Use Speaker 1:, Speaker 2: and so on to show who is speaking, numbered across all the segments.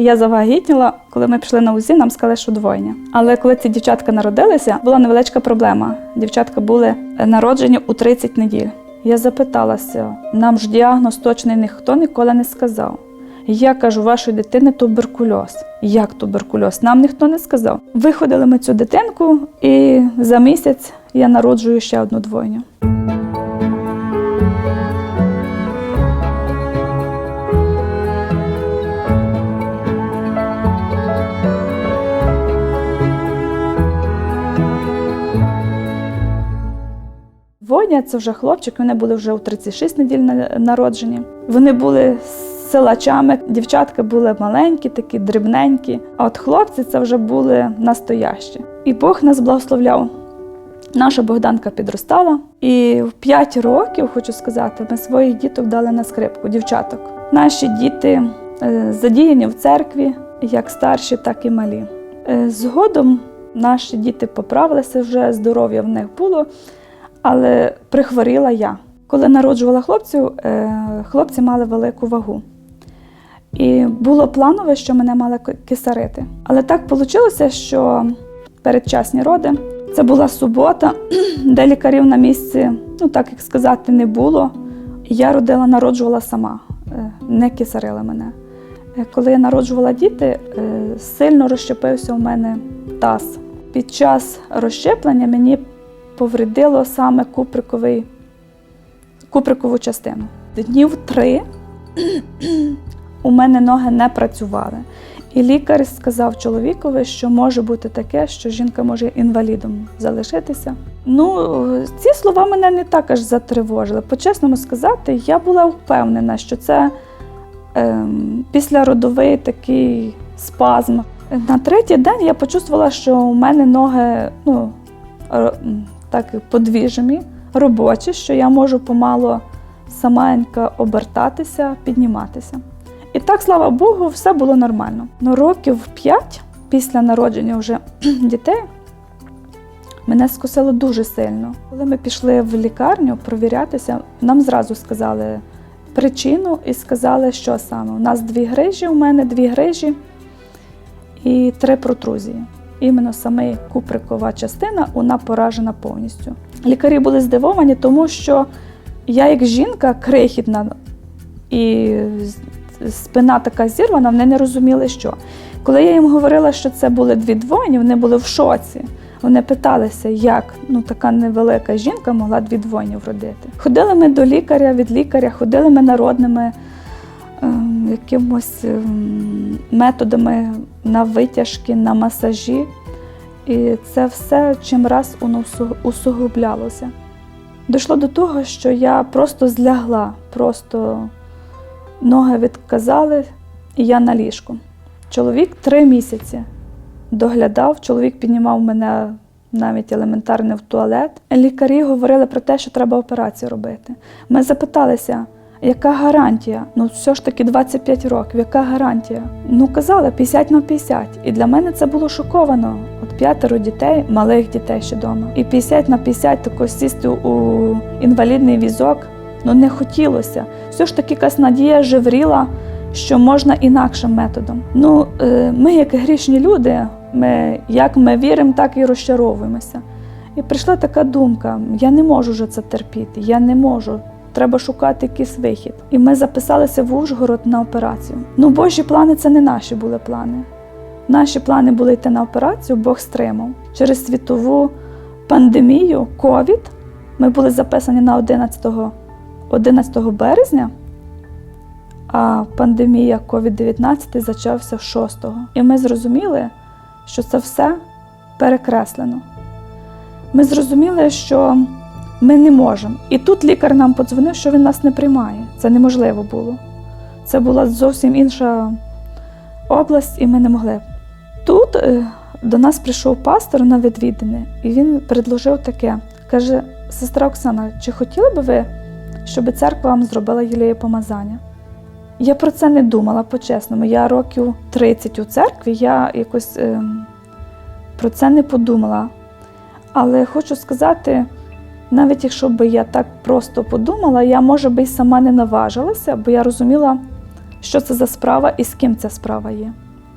Speaker 1: І я завагітніла. Коли ми пішли на УЗІ, нам сказали, що двойня. Але коли ці дівчатка народилися, була невеличка проблема. Дівчатка були е, народжені у 30 неділь. Я запиталася, нам ж діагноз точний ніхто ніколи не сказав. Я кажу, вашої дитини туберкульоз. Як туберкульоз? Нам ніхто не сказав. Виходили ми цю дитинку, і за місяць я народжую ще одну двойню. Воня це вже хлопчик, вони були вже у 36 неділь народжені. Вони були силачами, дівчатка були маленькі, такі дрібненькі. А от хлопці це вже були настоящі. І Бог нас благословляв. Наша Богданка підростала, і в 5 років, хочу сказати, ми своїх діток дали на скрипку, дівчаток. Наші діти е, задіяні в церкві, як старші, так і малі. Е, Згодом наші діти поправилися вже, здоров'я в них було, але прихворіла я. Коли народжувала хлопців, е, хлопці мали велику вагу. І було планове, що мене мали кисарити. Але так вийшло, що передчасні роди. Це була субота, де лікарів на місці, ну так як сказати, не було. Я родила, народжувала сама, е, не кисарили мене. Е, Коли я народжувала діти, сильно розщепився у мене таз. Під час розщеплення мені повредило саме куприковий, куприкову частину. Днів три у мене ноги не працювали. І лікар сказав чоловікові, що може бути таке, що жінка може інвалідом залишитися. Ну, ці слова мене не так аж затривожили. По-чесному сказати, я була впевнена, що це ем, післяродовий такий спазм. На третій день я почувствувала, що у мене ноги ну, так подвіжені, робочі, що я можу помало саменька обертатися, підніматися. І так, слава Богу, все було нормально. Ну, років п'ять після народження вже дітей мене скосило дуже сильно. Коли ми пішли в лікарню провірятися, нам зразу сказали причину і сказали, що саме. У нас дві грижі, у мене дві грижі і три протрузії. Іменно саме куприкова частина вона поражена повністю. Лікарі були здивовані, тому що я, як жінка, крихітна і спина така зірвана, вони не розуміли, що. Коли я їм говорила, що це були дві двойні, вони були в шоці. Вони питалися, як ну, така невелика жінка могла дві двойні вродити. Ходили ми до лікаря від лікаря, ходили ми народними якимось ем, методами на витяжки, на масажі. І це все чим раз воно усугублялося. Дійшло до того, що я просто злягла, просто ноги відказали, і я на ліжку. Чоловік три місяці доглядав, чоловік піднімав мене навіть елементарно в туалет. Лікарі говорили про те, що треба операцію робити. Ми запиталися, яка гарантія? Ну, все ж таки 25 років, яка гарантія? Ну, казали 50 на 50. І для мене це було шоковано. От п'ятеро дітей, малих дітей ще вдома. І 50 на 50 тако сісти у інвалідний візок. Ну не хотілося. Все ж таки якась надія живріла, що можна інакшим методом. Ну, е, ми, як грішні люди, ми як ми віримо, так і розчаровуємося. І прийшла така думка: я не можу вже це терпіти, я не можу. Треба шукати якийсь вихід. І ми записалися в Ужгород на операцію. Ну, Божі плани це не наші були плани. Наші плани були йти на операцію, Бог стримав. Через світову пандемію ковід ми були записані на 11 11 березня, а пандемія COVID-19 почався 6-го. І ми зрозуміли, що це все перекреслено. Ми зрозуміли, що ми не можемо. І тут лікар нам подзвонив, що він нас не приймає. Це неможливо було. Це була зовсім інша область, і ми не могли. Тут е, до нас прийшов пастор на відвідини, і він предложив таке: каже: сестра Оксана, чи хотіли би ви, щоб церква вам зробила єлеє помазання? Я про це не думала по-чесному. Я років 30 у церкві, я якось ем, про це не подумала. Але хочу сказати, навіть якщо б я так просто подумала, я, може би, й сама не наважилася, бо я розуміла, що це за справа і з ким ця справа є.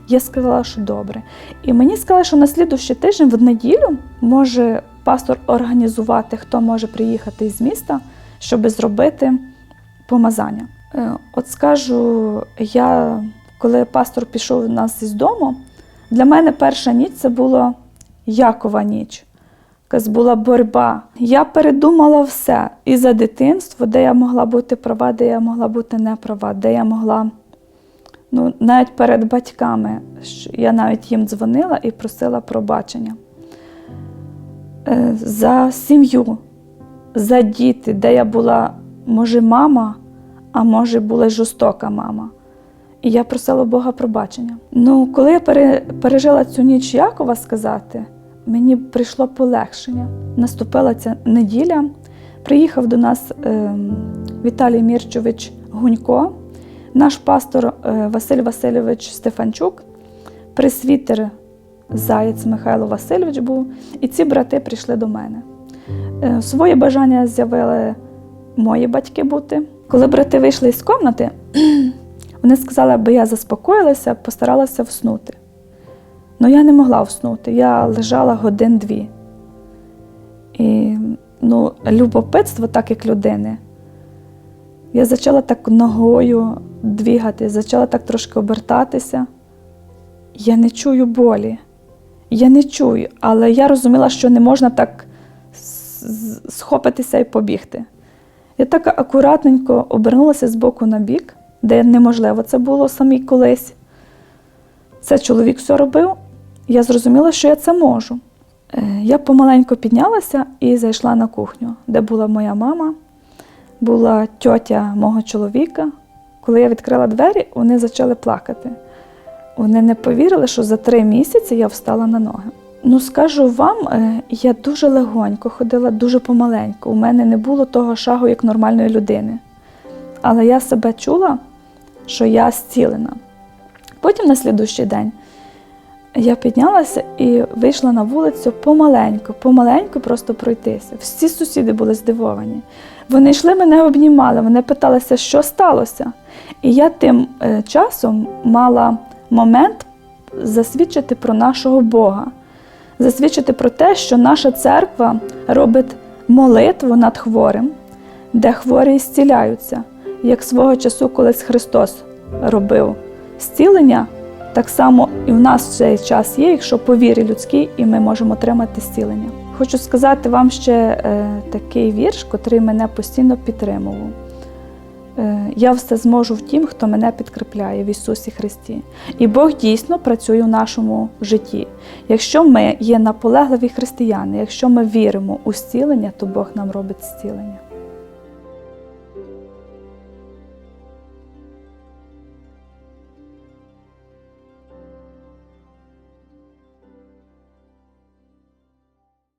Speaker 1: Я сказала, що добре. І мені сказали, що на слідущий тиждень в неділю може пастор організувати, хто може приїхати із міста, щоб зробити помазання. Е, От скажу, я, коли пастор пішов у нас із дому, для мене перша ніч це була Якова ніч. Якась була боротьба. Я передумала все і за дитинство, де я могла бути права, де я могла бути не права, де я могла. Ну, навіть перед батьками я навіть їм дзвонила і просила пробачення. Е, За сім'ю, за діти, де я була, може, мама, а може, була жорстока мама. І я просила Бога пробачення. Ну, коли я пережила цю ніч Якова сказати, мені прийшло полегшення. Наступила ця неділя. Приїхав до нас ем, Віталій Мірчович Гунько, наш пастор е, Василь Васильович Стефанчук, пресвітер Заєць Михайло Васильович був, і ці брати прийшли до мене. Е, Своє бажання з'явили мої батьки бути. Коли брати вийшли з кімнати, вони сказали, аби я заспокоїлася, постаралася вснути. Ну я не могла вснути, я лежала годин-дві. І ну, любопитство, так як людини. Я почала так ногою двігати, почала так трошки обертатися. Я не чую болі. Я не чую, але я розуміла, що не можна так схопитися і побігти. Я так акуратненько обернулася з боку на бік, де неможливо це було самі колись. Це чоловік все робив. Я зрозуміла, що я це можу. Е, Я помаленьку піднялася і зайшла на кухню, де була моя мама, була тьотя мого чоловіка. Коли я відкрила двері, вони почали плакати. Вони не повірили, що за три місяці я встала на ноги. Ну, скажу вам, е, я дуже легонько ходила, дуже помаленьку. У мене не було того шагу, як нормальної людини. Але я себе чула, що я зцілена. Потім на слідущий день я піднялася і вийшла на вулицю помаленьку, помаленьку просто пройтися. Всі сусіди були здивовані. Вони йшли, мене обнімали, вони питалися, що сталося. І я тим е, часом мала момент засвідчити про нашого Бога, засвідчити про те, що наша церква робить молитву над хворим, де хворі зціляються, як свого часу колись Христос робив зцілення. Так само і в нас цей час є, якщо по вірі людській, і ми можемо отримати зцілення. Хочу сказати вам ще е, такий вірш, котрий мене постійно підтримував. Е, Я все зможу в тім, хто мене підкріпляє в Ісусі Христі. І Бог дійсно працює в нашому житті. Якщо ми є наполегливі християни, якщо ми віримо у зцілення, то Бог нам робить зцілення.